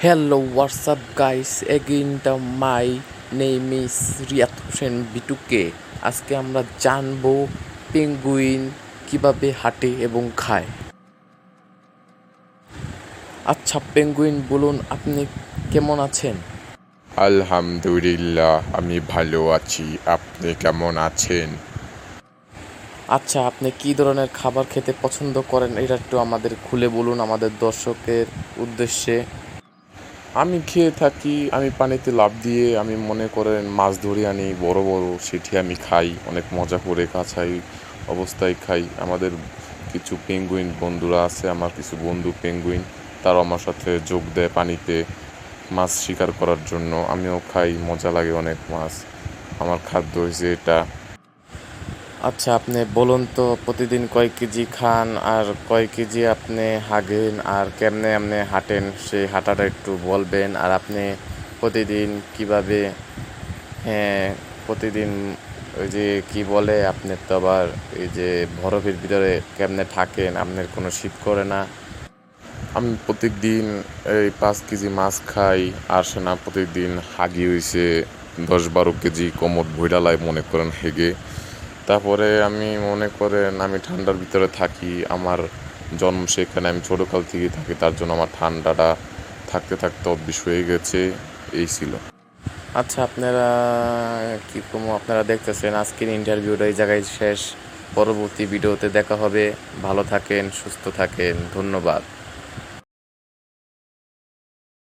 Hello, what's up, guys? Again, the my name is রিয়াত Hossain বিটুকে আজকে আমরা জানব পেঙ্গুইন কীভাবে হাঁটে এবং খায়। আচ্ছা পেঙ্গুইন বলুন আপনি কেমন আছেন? আলহামদুলিল্লাহ আমি ভালো আছি। আপনি কেমন আছেন? আচ্ছা আপনি কি ধরনের খাবার খেতে পছন্দ করেন? এটা একটু আমাদের খুলে বলুন আমাদের দর্শকের উদ্দেশ্যে। আমি খেয়ে থাকি, আমি পানিতে লাফ দিয়ে, আমি মনে করেন মাছ ধরে, আনি, বড় বড় সেটি আমি খাই, অনেক মজা করে কাছাই অবস্থায় খাই। আমাদের কিছু পেঙ্গুইন বন্ধুরা আছে, আমার কিছু বন্ধু পেঙ্গুইন তারা আমার সাথে যোগ দেয় পানিতে মাছ শিকার করার জন্য। আমিও খাই, মজা লাগে অনেক মাছ। আমার খাদ্য হয়েছে এটা। আচ্ছা আপনি বলুন তো, প্রতিদিন কয় কেজি খান আর কয় কেজি আপনি হাগেন আর কেমনে আপনি হাঁটেন? সেই হাঁটাটা একটু বলবেন আর আপনি প্রতিদিন কীভাবে হ্যাঁ প্রতিদিন ওই যে কি বলে, আপনি তো আবার এই যে বরফের ভিতরে কেমনে থাকেন? আপনার কোনো শীত করে না? আমি প্রত্যেক দিন এই পাঁচ কেজি মাছ খাই, আর সেনা প্রতিদিন হাগি হয়েছে দশ বারো কেজি কোমর ভৈডালায় মনে করেন হেগে। তারপরে আমি মনে করেন আমি ঠান্ডার ভিতরে থাকি, আমার জন্ম সেখানে আমি ছোটোকাল থেকে থাকি, তার জন্য আমার ঠান্ডাটা থাকতে থাকতে অভ্যেস হয়ে গেছে, এই ছিল। আচ্ছা আপনারা কি কমো, আপনারা দেখতেছেন আজকের ইন্টারভিউটা এই জায়গায় শেষ, পরবর্তী ভিডিওতে দেখা হবে। ভালো থাকেন, সুস্থ থাকেন, ধন্যবাদ।